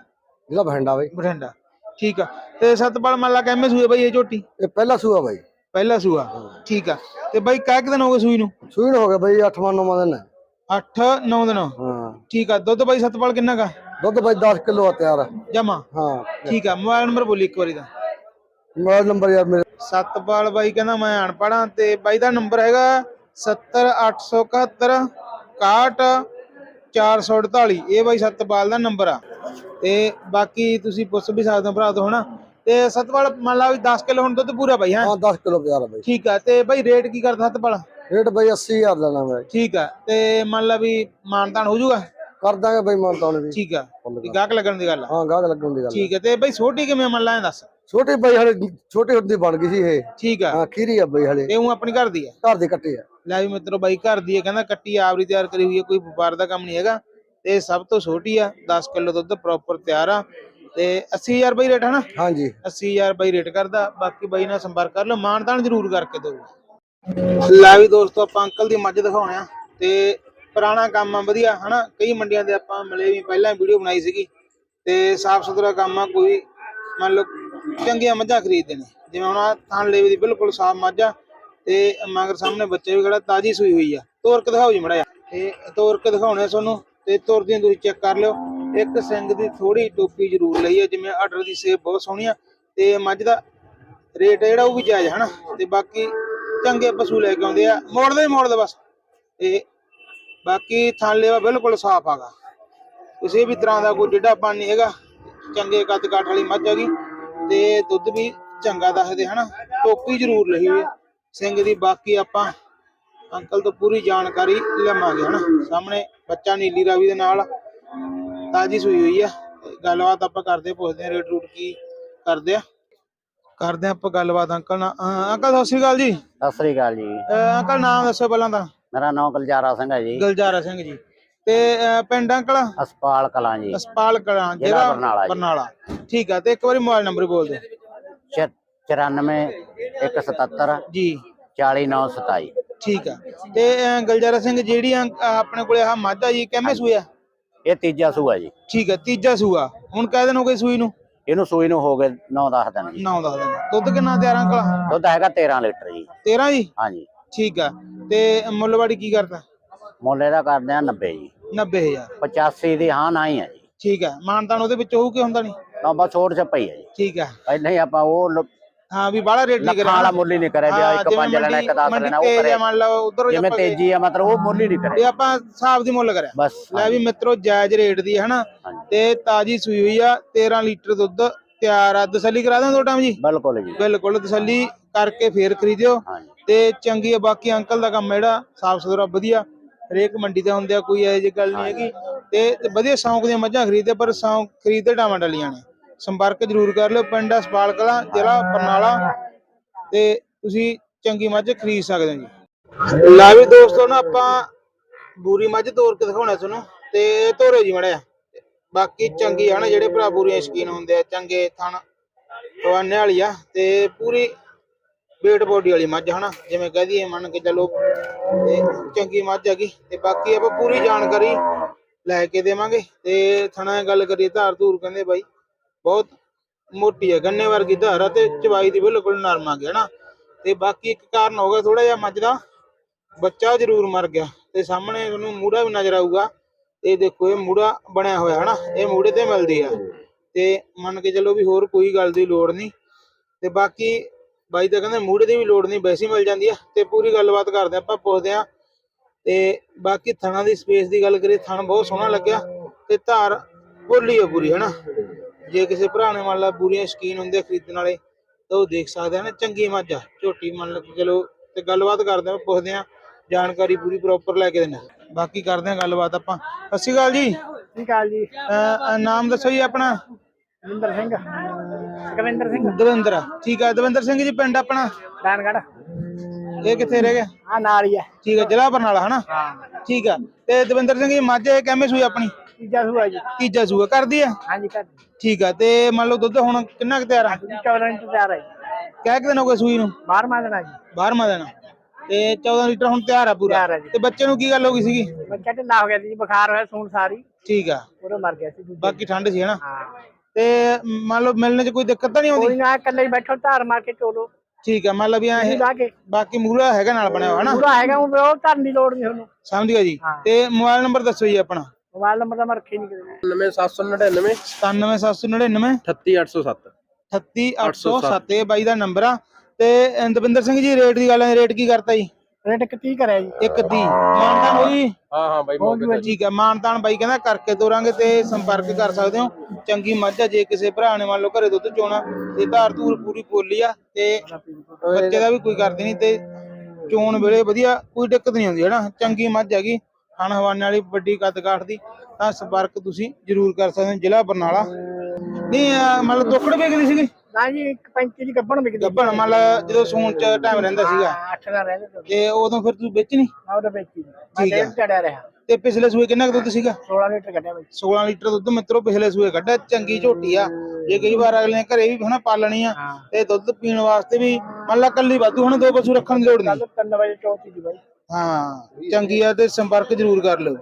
ਜ਼ਿਲ੍ਹਾ ਬਠਿੰਡਾ ਬਾਈ। ਬਠਿੰਡਾ। ਠੀਕ ਆ। ਤੇ ਸਤਪਾਲ ਮੰਨ ਲਾ ਕਿੰਨੇ ਸੂਏ ਬਾਈ ਇਹ ਝੋਟੀ? ਇਹ ਪਹਿਲਾ ਸੂਆ ਬਾਈ। ਪਹਿਲਾ ਸੂਆ। ਠੀਕ ਆ। ਤੇ ਬਾਈ ਕਾਹ ਦਿਨ ਹੋ ਗਏ ਸੂਈ ਨੂੰ? ਸੂਈ ਨੂੰ ਹੋ ਗਿਆ ਬਾਈ 8ਵਾਂ 9ਵਾਂ ਦਿਨ। ਹੈ। 8 9 ਦਿਨ। ਹਾਂ। ਠੀਕ ਆ। ਦੁੱਧ ਬਾਈ ਸਤਪਾਲ ਕਿੰਨਾ ਕਾ ਦੁੱਧ ਬਾਈ 10 ਕਿਲੋ ਆ ਤਿਆਰ। ਜਮਾ? ਹਾਂ। ਠੀਕ ਆ। ਮੋਬਾਈਲ ਨੰਬਰ ਬੋਲੀ ਇੱਕ ਵਾਰੀ ਦਾ। ਮੋਬਾਈਲ ਨੰਬਰ ਯਾਰ ਮੇਰੇ ਸਤਪਾਲ ਬਾਈ ਕਹਿੰਦਾ ਮੈਂ ਅਨਪੜਾਂ ਤੇ ਬਾਈ ਦਾ ਨੰਬਰ ਹੈਗਾ 70871 61 448 ਇਹ ਬਾਈ ਸਤਪਾਲ ਦਾ ਨੰਬਰ ਆ। ਤੇ ਬਾਕੀ ਤੁਸੀਂ ਪੁੱਛ ਵੀ ਸਕਦੇ ਹੋ ਭਰਾ ਤੋਂ ਹਨਾ? ਤੇ ਸਤਪਾਲ ਮੰਨ ਲਾ ਵੀ 10 ਕਿਲੋ ਹੁਣ ਦੁੱਧ ਪੂਰਾ ਬਾਈ ਹਾਂ? ਹਾਂ 10 ਕਿਲੋ ਤਿਆਰ ਆ ਬਾਈ। ਠੀਕ ਆ ਤੇ ਬਾਈ ਰੇਟ ਕੀ ਕਰਦਾ ਸਤਪਾਲ? ਰੇਟ ਬਾਈ 80000 ਲੈਣਾ ਬਾਈ। ਠੀਕ ਆ ਤੇ ਮੰਨ ਲਾ ਵੀ ਮਾਨਤਾਨ ਹੋ ਜਾਊਗਾ? ਕਰ ਦਾਂਗੇ ਬਾਈ ਮਾਨਤਾਨ ਵੀ। ਠੀਕ ਆ ਵੀ ਗਾਹਕ ਲੱਗਣ ਦੀ ਗੱਲ ਆ। ਹਾਂ ਗਾਹਕ ਲੱਗਣ ਦੀ ਗੱਲ ਠੀਕ ਆ ਤੇ ਬਾਈ ਛੋਟੀ ਕਿਵੇਂ ਮੰਨ ਲਾ ਇਹ ਦੱਸ। ਛੋਟੀ ਬਾਈ ਹਲੇ ਛੋਟੀ ਹੁੰਦੀ ਬਣ ਗਈ ਸੀ ਇਹ। ਠੀਕ ਆ। ਹਾਂ ਖੀਰੀ ਆ ਬਾਈ ਹਲੇ। ਤੇ ਉਹ ਆਪਣੀ ਘਰ ਦੀ ਆ? ਘਰ ਦੀ ਕੱਟੀ ਆ। ਲੈ ਵੀ ਮਿੱਤਰੋ ਬਾਈ ਘਰ ਦੀ ਹੈ ਕਹਿੰਦਾ ਕੱਟੀ ਆਪਰੀ ਤਿਆਰ ਕਰੀ ਹੋਈ ਹੈ ਕੋਈ ਵਪਾਰ ਦਾ ਕੰਮ ਨਹੀਂ ਹੈਗਾ। ਤੇ ਸਭ ਤੋਂ ਛੋਟੀ ਆ 10 ਕਿਲੋ ਦੁੱਧ ਪ੍ਰੋਪਰ ਤਿਆਰ ਆ। ਤੇ 80000 ਬਾਈ ਰੇਟ ਹਨਾ ਹਾਂਜੀ। 80000 ਬਾਈ ਰੇਟ ਕਰਦਾ ਬਾਕੀ ਬਾਈ ਨਾਲ ਸੰਪਰਕ ਕਰ ਲਓ ਮਾਨਤਾਨ ਜ਼ਰੂਰ ਕਰਕੇ ਦਿਓ। ਲੈ ਵੀ ਦੋਸਤੋ ਆਪਾਂ ਅੰਕਲ ਦੀ ਮੱਝ ਦਿਖਾਉਣੇ ਆ। ਤੇ ਪੁਰਾਣਾ ਕੰਮ ਆ ਵਧੀਆ ਹਨਾ? ਕਈ ਮੰਡੀਆਂ ਦੇ ਆਪਾਂ ਮਿਲੇ ਵੀ ਪਹਿਲਾਂ ਵੀਡੀਓ ਬਣਾਈ ਸੀਗੀ। ਤੇ ਸਾਫ਼ ਸੁਥਰਾ ਕੰਮ ਆ ਕੋਈ ਮੰਨ ਲਓ ਚੰਗੀਆਂ ਮੱਝਾਂ ਖਰੀਦਦੇ ਨੇ। ਜਿਵੇਂ ਹੁਣ ਥਾਣ ਲੇਵੇ ਦੀ ਬਿਲਕੁਲ ਸਾਫ਼ ਮੱਝ ਆ ਤੇ ਮਗਰ ਸਾਹਮਣੇ ਬੱਚੇ ਵੀ ਖੜਾ, ਤਾਜੀ ਸੂਈ ਹੋਈ ਆ। ਤੋਰ ਕੇ ਦਿਖਾਓ ਜੀ ਮੜਾ ਤੇ ਤੋਰ ਕੇ ਦਿਖਾਉਣੇ ਤੁਹਾਨੂੰ, ਤੇ ਤੁਰਦੀਆਂ ਤੁਸੀਂ ਚੈੱਕ ਕਰ ਲਿਓ। ਇੱਕ ਸਿੰਘ ਦੀ ਥੋੜੀ ਟੋਪੀ ਜ਼ਰੂਰ ਲਈ ਹੈ ਜਿਵੇਂ ਆਰਡਰ ਦੀ ਸੇਪ ਬਹੁਤ ਸੋਹਣੀ ਆ। ਤੇ ਮੱਝ ਦਾ ਰੇਟ ਜਿਹੜਾ, ਉਹ ਵੀ ਜਾਇਜ਼ ਹਨਾ? ਤੇ ਬਾਕੀ ਚੰਗੇ ਪਸ਼ੂ ਲੈ ਕੇ ਆਉਂਦੇ ਆ। ਮੋੜਦੇ ਮੋੜਦੇ ਬਸ। ਤੇ ਬਾਕੀ ਥਣ ਲੇਵਾ ਬਿਲਕੁਲ ਸਾਫ਼ ਆਗਾ ਕਿਸੇ ਵੀ ਤਰ੍ਹਾਂ ਦਾ ਕੋਈ ਡਿੱਡਾ ਪਾਣੀ ਹੈਗਾ। ਚੰਗੇ ਕੱਦ ਕਾਠ ਵਾਲੀ ਮੱਝ ਹੈਗੀ। ਤੇ ਦੁੱਧ ਵੀ ਚੰਗਾ ਦੱਸਦੇ, ਹਨਾ? ਟੋਪੀ ਜ਼ਰੂਰ ਲਈ ਹੋਈ ਸਿੰਘ ਦੀ ਬਾਕੀ ਆਪਾਂ ਅੰਕਲ ਤੋਂ ਪੂਰੀ ਜਾਣਕਾਰੀ ਲਵਾਂਗੇ ਹਨਾ? ਸਾਹਮਣੇ ਬੱਚਾ ਨੀਲੀ ਰਾਵੀ ਦੇ ਨਾਲ ਤਾਜੀ ਸੂਈ ਹੋਈ ਆ। ਗੱਲਬਾਤ ਆਪਾਂ ਕਰਦੇ ਪੁੱਛਦੇ ਆ ਰੇਟ ਰੂਟ ਕੀ ਕਰਦੇ ਆ। ਕਰਦੇ ਆ ਆਪਾਂ ਗੱਲਬਾਤ ਅੰਕਲ ਨਾਲ। ਅਹ ਅੰਕਲ ਸਤਿ ਸ਼੍ਰੀ ਅਕਾਲ ਜੀ। ਸਤਿ ਸ੍ਰੀ ਅਕਾਲ ਜੀ। ਅਹ ਅੰਕਲ ਨਾਮ ਦੱਸੋ ਪਹਿਲਾਂ ਤਾਂ। ਮੇਰਾ ਨਾਮ ਗੁਲਜ਼ਾਰਾ ਸਿੰਘ ਹੈ ਜੀ। ਗੁਲਜ਼ਾਰਾ ਸਿੰਘ ਜੀ। ਤੇ ਅਹ ਪਿੰਡ ਅੰਕਲ? ਅਸਪਾਲ ਕਲਾਂ ਜੀ। ਅਸਪਾਲ ਕਲਾਂ ਜ਼ਿਲ੍ਹਾ ਜ਼ਿਲ੍ਹਾ ਬਰਨਾਲਾ ਜੀ। ਬਰਨਾਲਾ। ਠੀਕ ਆ ਤੇ ਇੱਕ ਵਾਰੀ ਮੋਬਾਈਲ ਨੰਬਰ ਬੋਲ ਦਿਓ। 94 177 ਜੀ। 40927 ਠੀਕ ਆ। ਤੇ ਅਹ ਗੁਲਜ਼ਾਰਾ ਸਿੰਘ ਜਿਹੜੀ ਅੰਕ- ਆਹ ਆਪਣੇ ਕੋਲੇ ਆਹ ਮਾਝਾ ਜੀ ਕਿੰਨੇ ਸੂਆ ਇਹ ਤੀਜਾ ਸੂਆ ਜੀ। ਠੀਕ ਆ ਤੀਜਾ ਸੂਆ। ਹੁਣ ਕਾਹ ਦਿਨ ਹੋ ਗਏ ਸੂਈ ਨੂੰ? ਇਹਨੂੰ ਸੂਈ ਨੂੰ ਹੋ ਗਏ 9-10 ਦਿਨ ਜੀ। 9 10 ਦਿਨ। ਦੁੱਧ ਕਿੰਨਾ ਤਿਆਰ ਅੰਕਲ ਦੁੱਧ ਹੈਗਾ 13 ਲੀਟਰ ਜੀ। 13 ਜੀ? ਹਾਂਜੀ। ਠੀਕ ਆ। ਤੇ ਮੁੱਲਵਾੜੀ ਕੀ ਕਰਦਾ? ਮੁੱਲ ਇਹਦਾ ਕਰਦੇ ਆ 90 ਜੀ। 90000 85 ਦੀ ਹਾਂ ਨਾ ਹੀ ਹੈ ਜੀ। ਠੀਕ ਆ। ਮਾਨਤਾਨ ਉਹਦੇ ਵਿੱਚ ਹੋਊ ਕਿ ਹੁੰਦਾ ਨਹੀਂ? ਨਾ ਬਸ ਛੋਟ ਛਪਈ ਹੈ ਜੀ। ਠੀਕ ਆ। ਪਹਿਲਾਂ ਹੀ ਆਪਾਂ ਉਹ ਲ- ਹਾਂ ਵੀ ਬਾਹਲਾ ਰੇਟ ਨਹੀਂ ਲੱਖਾਂ ਵਾਲਾ ਮੁੱਲ ਹੀ ਨਹੀਂ ਕਰਿਆ ਵੀ ਆਹ ਇੱਕ ਪੰਜ ਲੈਣਾ ਇੱਕ 10 ਲੈਣਾ ਉਹ ਕਰੇ ਮੰਨ ਲਓ ਉਧਰ ਜਿਵੇਂ ਤੇਜ਼ੀ ਆ ਮਤਲਬ ਉਹ ਮੁੱਲ ਹੀ ਨਹੀਂ ਇਹ ਕਰਿਆ ਆਪਾਂ ਹਿਸਾਬ ਦੀ ਮੁੱਲ ਕਰਿਆ। ਬਸ ਲੈ ਵੀ ਮਿੱਤਰੋ ਜਾਇਜ਼ ਰੇਟ ਦੀ ਹੈ ਹਨਾ? ਹਾਂਜੀ। ਤੇ ਤਾਜੀ ਸੂਈ ਹੋਈ ਆ 13 ਲੀਟਰ ਦੁੱਧ ਤਿਆਰ ਆ। ਤਸੱਲੀ ਕਰਾ ਦਾਂ ਦੋ ਟਾਈਮ ਜੀ? ਬਿਲਕੁਲ ਜੀ। ਬਿਲਕੁਲ ਤਸੱਲੀ ਕਰਕੇ ਫੇਰ ਖਰੀਦਿਓ। ਹਾਂਜੀ। ਤੇ ਚੰਗੀ ਆ ਬਾਕੀ ਅੰਕਲ ਦਾ ਕੰਮ ਜਿਹੜਾ ਸਾਫ਼ ਸੁਥਰਾ ਵਧੀਆ। ਹਰੇਕ ਮੰਡੀ ਤੇ ਹੁੰਦੇ ਆ ਕੋਈ ਇਹੋ ਜਿਹੀ ਗੱਲ ਨਹੀਂ ਹੈਗੀ। ਤੇ ਤੇ ਵਧੀਆ ਸ਼ੌਂਕ ਦੀਆਂ ਮੱਝਾਂ ਖਰੀਦਦੇ ਪਰ ਸ਼ੌਂਕ ਖਰੀਦਦੇ ਟਾਵਾਂ ਡਲੀਆਂ ਨੇ। ਸੰਪਰਕ ਜ਼ਰੂਰ ਕਰ ਲਿਓ, ਪਿੰਡ ਅਸਪਾਲ ਕਲਾਂ ਜ਼ਿਲ੍ਹਾ ਬਰਨਾਲਾ ਤੇ ਤੁਸੀਂ ਚੰਗੀ ਮੱਝ ਖਰੀਦ ਸਕਦੇ ਹੋ ਜੀ। ਲਾ ਵੀ ਦੋਸਤੋ ਨਾ ਆਪਾਂ ਬੂਰੀ ਮੱਝ ਤੋਰ ਕੇ ਦਿਖਾਉਣਾ ਤੁਹਾਨੂੰ ਤੇ ਤੋਰੇ ਜੀ ਮੜਿਆ ਬਾਕੀ ਚੰਗੀ ਆ ਨਾ ਜਿਹੜੇ ਭਰਾ ਬੂਰੀਆਂ ਸ਼ਕੀਨ ਹੁੰਦੇ ਆ, ਚੰਗੇ ਥਣ ਟਵਾਨੇ ਵਾਲੀ ਆ ਤੇ ਪੂਰੀ ਵੇਟ ਬੋਡੀ ਵਾਲੀ ਮੱਝ ਹਨਾ, ਜਿਵੇਂ ਕਹਿ ਦਈਏ ਮੰਨ ਕੇ ਚੱਲੋ ਤੇ ਚੰਗੀ ਮੱਝ ਹੈਗੀ ਤੇ ਬਾਕੀ ਆਪਾਂ ਪੂਰੀ ਜਾਣਕਾਰੀ ਲੈ ਕੇ ਦੇਵਾਂਗੇ ਤੇ ਥਣਾ ਗੱਲ ਕਰੀਏ ਧਾਰ ਧੂਰ ਕਹਿੰਦੇ ਬਾਈ। ਬਹੁਤ ਮੋਟੀ ਹੈ, ਗੰਨੇ ਵਰਗੀ ਧਾਰ ਆ ਤੇ ਚਵਾਈ ਦੀ ਬਿਲਕੁਲ ਨਰਮ ਆ ਗਿਆ ਨਾ ਤੇ ਬਾਕੀ ਇੱਕ ਕਾਰਨ ਹੋ ਗਿਆ ਥੋੜਾ ਜਿਹਾ ਮੱਝ ਦਾ, ਬੱਚਾ ਜ਼ਰੂਰ ਮਰ ਗਿਆ ਤੇ ਸਾਹਮਣੇ ਤੁਹਾਨੂੰ ਮੂੜਾ ਵੀ ਨਜ਼ਰ ਆਊਗਾ। ਇਹ ਦੇਖੋ, ਇਹ ਮੂੜਾ ਬਣਿਆ ਹੋਇਆ, ਹਨਾ? ਇਹ ਮੂੜੇ ਤੇ ਮਿਲਦੀ ਆ। ਤੇ ਮੰਨ ਕੇ ਚੱਲੋ ਵੀ ਹੋਰ ਕੋਈ ਗੱਲ ਦੀ ਲੋੜ ਨਹੀਂ। ਤੇ ਬਾਕੀ ਬਾਈ ਤਾਂ ਕਹਿੰਦੇ ਮੂੜੇ ਦੀ ਵੀ ਲੋੜ ਨਹੀਂ, ਵੈਸੇ ਮਿਲ ਜਾਂਦੀ ਆ। ਤੇ ਪੂਰੀ ਗੱਲਬਾਤ ਕਰਦੇ ਆਪਾਂ ਪੁੱਛਦੇ ਆ ਤੇ ਬਾਕੀ ਥਣਾ ਦੀ ਸਪੇਸ ਦੀ ਗੱਲ ਕਰੀਏ, ਥਣ ਬਹੁਤ ਸੋਹਣਾ ਲੱਗਿਆ ਤੇ ਧਾਰ ਭੋਲੀ ਆ ਪੂਰੀ, ਹਨਾ? ਜੇ ਕਿਸੇ ਭਰਾ ਨੇ ਮੰਨ ਲਾ ਪੂਰੀਆਂ ਸ਼ਕੀਨ ਹੁੰਦੇ ਆ ਖਰੀਦਣ ਵਾਲੇ ਤਾਂ ਉਹ ਦੇਖ ਸਕਦੇ ਹਨ ਚੰਗੀ ਮੱਝ ਆ ਝੋਟੀ ਮੰਨ ਕਿ ਚਲੋ ਤੇ ਗੱਲਬਾਤ ਕਰਦੇ ਆ ਪੁੱਛਦੇ ਆ ਜਾਣਕਾਰੀ ਪੂਰੀ ਪ੍ਰੋਪਰ ਲੈ ਕੇ ਦਿੰਦੇ ਆ। ਬਾਕੀ ਕਰਦੇ ਆ ਗੱਲਬਾਤ ਆਪਾਂ। ਸਤਿ ਸ਼੍ਰੀ ਅਕਾਲ ਜੀ। ਸ੍ਰੀ ਅਕਾਲ ਜੀ। ਅਹ, ਨਾਮ ਦੱਸੋ ਜੀ ਆਪਣਾ? ਰਵਿੰਦਰ ਸਿੰਘ। ਕਵਿੰਦਰ ਸਿੰਘ। ਦਵਿੰਦਰ। ਠੀਕ ਆ ਦਵਿੰਦਰ ਸਿੰਘ ਜੀ ਪਿੰਡ ਆਪਣਾ? ਦਾਨਗੜ ਇਹ ਕਿੱਥੇ ਰਹਿ ਗਿਆ? ਆ ਨਾਲ ਹੀ ਹੈ ਠੀਕ ਆ ਜ਼ਿਲ੍ਹਾ ਬਰਨਾਲਾ ਹਨਾ? ਹਾਂ। ਠੀਕ ਆ ਤੇ ਦਵਿੰਦਰ ਸਿੰਘ ਜੀ ਮੱਝ ਇਹ ਕਿਵੇਂ ਸੂਈ ਆਪਣੀ? ਤੀਜਾ ਸੂਆ ਜੀ। ਤੀਜਾ ਸੂਆ ਕਰਦੀ ਆ? ਹਾਂਜੀ ਕਰ ਠੀਕ ਆ ਤੇ ਮੰਨ ਲਓ ਦੁੱਧ ਹੁਣ ਕਿੰਨਾ ਕੁ ਤਿਆਰ ਆ? ਜੀ 14 ਇੰਚ ਤਿਆਰ ਹੈ ਕਹਿ ਕਿ ਦਿਨ ਹੋ ਗਏ ਸੂਈ ਨੂੰ? 12ਵਾਂ ਦੇਣਾ ਜੀ। 12ਵਾਂ ਦਿਨ ਤੇ 14 ਲੀਟਰ ਹੁਣ ਤਿਆਰ ਆ ਪੂਰਾ? ਤਿਆਰ ਆ ਜੀ। ਤੇ ਬੱਚੇ ਨੂੰ ਕੀ ਗੱਲ ਹੋ ਗਈ ਸੀਗੀ? ਬੱਚਾ ਢਿੱਲਾ ਹੋ ਗਿਆ ਸੀ ਜੀ ਬੁਖਾਰ ਹੋਇਆ ਸੂਣ ਸਾਰੀ। ਠੀਕ ਆ। ਉਹਦੇ ਮਰ ਗਿਆ ਸੀ ਦੂਜੇ। ਬਾਕੀ ਠੰਡ ਸੀ ਹਨਾ? ਹਾਂ। ਤੇ ਮੰਨ ਲਓ ਮਿਲਣੇ 'ਚ ਕੋਈ ਦਿੱਕਤ ਤਾਂ ਨਹੀਂ ਕੋਈ ਆਉਂਦੀ ਨਾ ਇਕੱਲੇ ਹੀ ਬੈਠੋ ਧਾਰ ਮਾਰ ਕੇ ਚੋਲੋ। ਠੀਕ ਆ ਮੰਨ ਲਓ ਵੀ ਐਂ ਇਹ ਲਾ ਕੇ। ਬਾਕੀ ਮੂਲਾ ਹੈਗਾ ਨਾਲ ਬਣਿਆ ਹੋਇਆ ਹਨਾ? ਪੂਰਾ ਹੈਗਾ ਉਹ ਉਹ ਧਰਨ ਦੀ ਲੋੜ ਨਹੀਂ ਤੁਹਾਨੂੰ। ਸਮਝ ਗਿਆ ਜੀ। ਹਾਂ। ਤੇ ਮੋਬਾਈਲ ਨੰਬਰ ਦੱਸੋ ਜੀ ਆਪਣਾ। ਮੋਬਾਈਲ ਨੰਬਰ ਤਾਂ ਮੈਂ ਰੱਖੇ ਨਹੀਂ ਕਿਤੇ। 9799 97799 38807 38807 ਇਹ ਬਾਈ ਦਾ ਨੰਬਰ ਆ। ਤੇ ਦਵਿੰਦਰ ਸਿੰਘ ਜੀ ਰੇਟ ਦੀ ਗੱਲ ਹੈ ਰੇਟ ਕੀ ਕਰਤਾ ਜੀ? ਰੇਟ ਕਿਤੀ ਕਰਿਆ ਜੀ। ਇੱਕ ਦੀ ਮਾਨਤਾਨ ਹੋਈ ਹਾਂ ਹਾਂ ਬਾਈ ਮੌਕੇ ਤੇ। ਠੀਕ ਹੈ ਮਾਨਤਾਨ ਬਾਈ ਕਹਿੰਦਾ ਕਰਕੇ ਤੋਰਾਂਗੇ ਤੇ ਸੰਪਰਕ ਕਰ ਸਕਦੇ ਹੋ। ਚੰਗੀ ਮੱਝ ਆ ਜੇ ਕਿਸੇ ਭਰਾ ਨੇ ਮੰਨ ਲਓ ਘਰੇ ਦੁੱਧ ਚੋਣਾ ਤੇ ਧਾਰ ਧੂਰ ਪੂਰੀ ਪੋਲੀ ਆ ਤੇ ਬੱਚੇ ਦਾ ਵੀ ਕੋਈ ਕਰਦੀ ਨਹੀਂ ਤੇ ਚੋਣ ਵੇਲੇ ਵਧੀਆ ਕੋਈ ਦਿੱਕਤ ਨਹੀਂ ਆਉਂਦੀ ਹੈਨਾ? ਚੰਗੀ ਮੱਝ ਹੈਗੀ। ਖਾਣ ਹਵਾਨੇ ਵਾਲੀ ਵੱਡੀ ਕੱਦ ਕਾਠ ਦੀ ਤਾਂ ਸੰਪਰਕ ਤੁਸੀਂ ਜ਼ਰੂਰ ਕਰ ਸਕਦੇ ਹੋ ਜ਼ਿਲ੍ਹਾ ਬਰਨਾਲਾ। ਨਹੀਂ ਅਹ ਮੰਨ ਲਓ ਤੋਕੜ ਵੇਚਦੀ ਸੀਗੀ? ਨਾ ਜੀ ਇੱਕ 35 ਦੀ ਗੱਬਣ ਵਿਕਦੀ ਗੱਭਣ ਮੰਨ ਲਓ ਜਦੋਂ ਸੂਣ ਚ ਟਾਈਮ ਰਹਿੰਦਾ ਸੀਗਾ। ਅੱਠ ਦਾ ਰਹਿੰਦੇ ਤੇ ਤੇ ਉਦੋਂ ਫਿਰ ਤੁਸੀਂ ਵੇਚਣੀ ਮੈਂ ਉਹਦਾ ਵੇਚੀ ਮੈਂ ਠੀਕ ਹੈ। ਡੇਢ ਚੜਿਆ ਰਿਹਾ। ਤੇ ਪਿਛਲੇ ਸੂਏ ਕਿੰਨਾ ਕੁ ਦੁੱਧ ਸੀਗਾ? 16 ਲੀਟਰ ਕੱਢਿਆ ਵਿੱਚ 16 ਲੀਟਰ ਦੁੱਧ ਮਿੱਤਰੋ ਪਿਛਲੇ ਸੂਏ ਕੱਢਿਆ ਚੰਗੀ ਝੋਟੀ ਆ। ਜੇ ਕਈ ਵਾਰ ਅਗਲੇ ਨੇ ਘਰੇ ਵੀ ਹਨਾ ਪਾਲਣੀ ਆ ਹਾਂ। ਤੇ ਦੁੱਧ ਪੀਣ ਵਾਸਤੇ ਵੀ ਮੰਨ ਲਾ ਕੱਲੀ ਵਾਧੂ ਹੁਣ ਦੋ ਪਸ਼ੂ ਰੱਖਣ ਦੀ ਲੋੜ ਨਹੀਂ। ਕੱਲ 3 ਵਜੇ ਚੌਥੀ ਦੀ ਬਾਈ। ਹਾਂ, ਚੰਗੀ ਆ ਤੇ ਸੰਪਰਕ ਜ਼ਰੂਰ ਕਰ ਲਿਓ।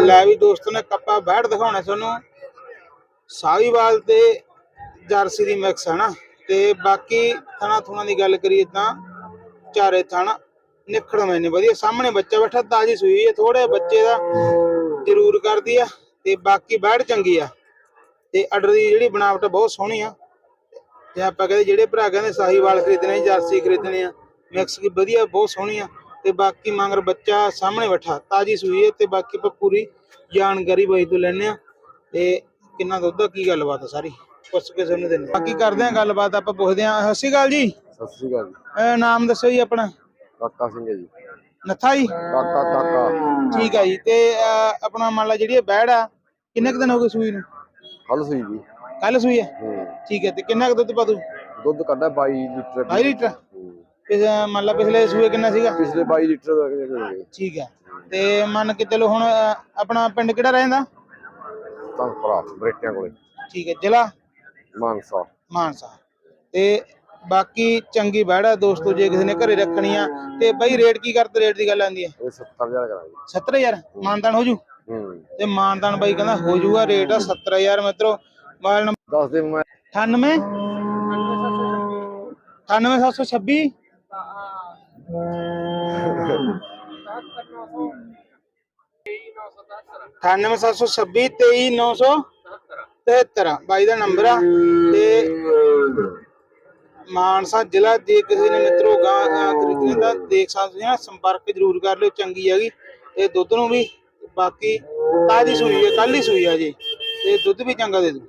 ਲੈ ਵੀ ਦੋਸਤੋ ਨੇ ਕੱਪਾ ਬੈਠ ਦਿਖਾਉਣਾ ਤੁਹਾਨੂੰ ਸਾਹੀਵਾਲ ਤੇ ਜਰਸੀ ਦੀ ਮਿਕਸ ਹੈ ਨਾ। ਤੇ ਬਾਕੀ ਥਣਾ ਥੁਣਾ ਦੀ ਗੱਲ ਕਰੀਏ ਤਾਂ ਚਾਰੇ ਥਣ ਨਿਖੜਵੇਂ ਨੇ, ਵਧੀਆ। ਸਾਹਮਣੇ ਬੱਚਾ ਬੈਠਾ, ਤਾਜੀ ਸੂਈ ਹੈ। ਥੋੜੇ ਬੱਚੇ ਦਾ ਜ਼ਰੂਰ ਕਰਦੀ ਆ। ਤੇ ਬਾਕੀ ਬੈਠ ਚੰਗੀ ਆ। ਤੇ ਆਰਡਰ ਦੀ ਜਿਹੜੀ ਬਣਾਵਟ ਬਹੁਤ ਸੋਹਣੀ ਆ। ਤੇ ਆਪਾਂ ਕਹਿੰਦੇ ਜਿਹੜੇ ਭਰਾ ਕਹਿੰਦੇ ਸਾਹੀਵਾਲ ਖਰੀਦਣੇ, ਜਰਸੀ ਖਰੀਦਣੇ ਆ। ਮਿਕਸ ਕੀ ਵਧੀਆ ਬਹੁਤ ਸੋਹਣੀ ਆ। ਤੇ ਬਾਕੀ ਮੰਗਰ ਬੱਚਾ ਸਾਹਮਣੇ ਬੈਠਾ ਤਾਜੀ ਸੂਈ ਹੈ ਤੇ ਬਾਕੀ ਆਪਾਂ ਪੂਰੀ ਜਾਣਕਾਰੀ ਬਾਈ ਤੋਂ ਲੈਣੇ ਆ ਤੇ ਕਿੰਨਾ ਦੁੱਧ ਆ ਕੀ ਗੱਲਬਾਤ ਆ ਸਾਰੀ? ਪੁੱਛ ਕੇ ਸਾਨੂੰ ਦਿੰਦੇ ਬਾਕੀ ਕਰਦੇ ਆ ਗੱਲਬਾਤ ਆਪਾਂ ਪੁੱਛਦੇ ਆ ਸਤਿ ਸ਼੍ਰੀ ਅਕਾਲ ਜੀ। ਸਤਿ ਸ੍ਰੀ ਅਕਾਲ ਜੀ। ਅਹ ਨਾਮ ਦੱਸੋ ਜੀ ਆਪਣਾ। ਕਾਕਾ ਸਿੰਘ ਹੈ ਜੀ। ਨੱਥਾ ਜੀ? ਕਾਕਾ ਕਾਕਾ। ਠੀਕ ਆ ਜੀ। ਤੇ ਅਹ, ਆਪਣਾ ਮੰਨ ਲਾ ਜਿਹੜੀ ਇਹ ਬੈੜ ਆ ਕਿੰਨੇ ਕੁ ਦਿਨ ਹੋ ਗਏ ਸੂਈ ਨੂੰ? ਕੱਲ ਸੂਈ ਜੀ। ਕੱਲ ਸੂਈ ਆ? ਹੂੰ। ਠੀਕ ਹੈ ਤੇ ਕਿੰਨਾ ਕੁ ਦੁੱਧ ਪਾ ਦੂ ਦੁੱਧ ਕੱਢਾ 22 ਲੀਟਰ। 22 ਲੀਟਰ? ਹੂੰ। ਪਿਛ- ਮੰਨ ਲਾ ਪਿਛਲੇ ਸੂਏ ਕਿੰਨਾ ਸੀਗਾ? ਪਿਛਲੇ 22 ਲੀਟਰ ਦਾ ਕਿਹੜੇ ਹੋਣਗੇ ਠੀਕ ਹੈ। ਤੇ ਮੰਨ ਕੇ ਚਲੋ ਹੁਣ ਅਹ, ਆਪਣਾ ਪਿੰਡ ਕਿਹੜਾ ਰਹਿੰਦਾ? ਤਾਂ ਭਰਾ ਬਰੇਟਿਆਂ ਕੋਲੇ। ਠੀਕ ਹੈ ਜ਼ਿਲ੍ਹਾ? ਮਾਨਸਾ। ਮਾਨਸਾ। ਤੇ ਬਾਕੀ ਚੰਗੀ ਬੈੜਾ ਦੋਸਤੋ ਜੇ ਕਿਸੇ ਨੇ ਘਰੇ ਰੱਖਣੀ ਆ ਤੇ ਬਈ ਰੇਟ ਕੀ ਕਰਤੇ ਰੇਟ ਦੀ ਗੱਲ ਆਂਦੀ ਹੈ? ਇਹ 70000 ਕਰਾਂਗੇ। 70000 ਮਾਨਦਾਨ ਹੋ ਜੂ? ਹੂੰ। ਤੇ ਮਾਨਦਾਨ ਬਾਈ ਕਹਿੰਦਾ ਹੋ ਜੂਗਾ ਰੇਟ ਆ 70000 ਮਿੱਤਰੋ। ਮੋਬਾਈਲ ਨੰਬਰ ਦੱਸ ਦੇ ਮੈਂ। 98 98726 ਅਠਾਨਵੇਂ ਸੱਤ ਸੌ ਛੱਬੀ, ਤੇਈ ਨੌ ਸੌ ਤਿਹੱਤਰ। ਬਾਈ ਦਾ ਨੰਬਰ ਆ ਤੇ ਮਾਨਸਾ ਜ਼ਿਲ੍ਹਾ, ਜੇ ਕਿਸੇ ਨੇ ਮਿੱਤਰੋ ਗਾਂ ਖਰੀਦਣੀ ਤਾਂ ਦੇਖ ਸਕਦੇ ਆ ਸੰਪਰਕ ਜ਼ਰੂਰ ਕਰ ਲਿਓ, ਚੰਗੀ ਹੈਗੀ ਤੇ ਦੁੱਧ ਨੂੰ ਵੀ ਬਾਕੀ ਤਾਜੀ ਸੂਈ ਹੈ ਕੱਲ ਹੀ ਸੂਈ ਆ ਜੀ। ਤੇ ਦੁੱਧ ਵੀ ਚੰਗਾ ਦੇ ਦੂ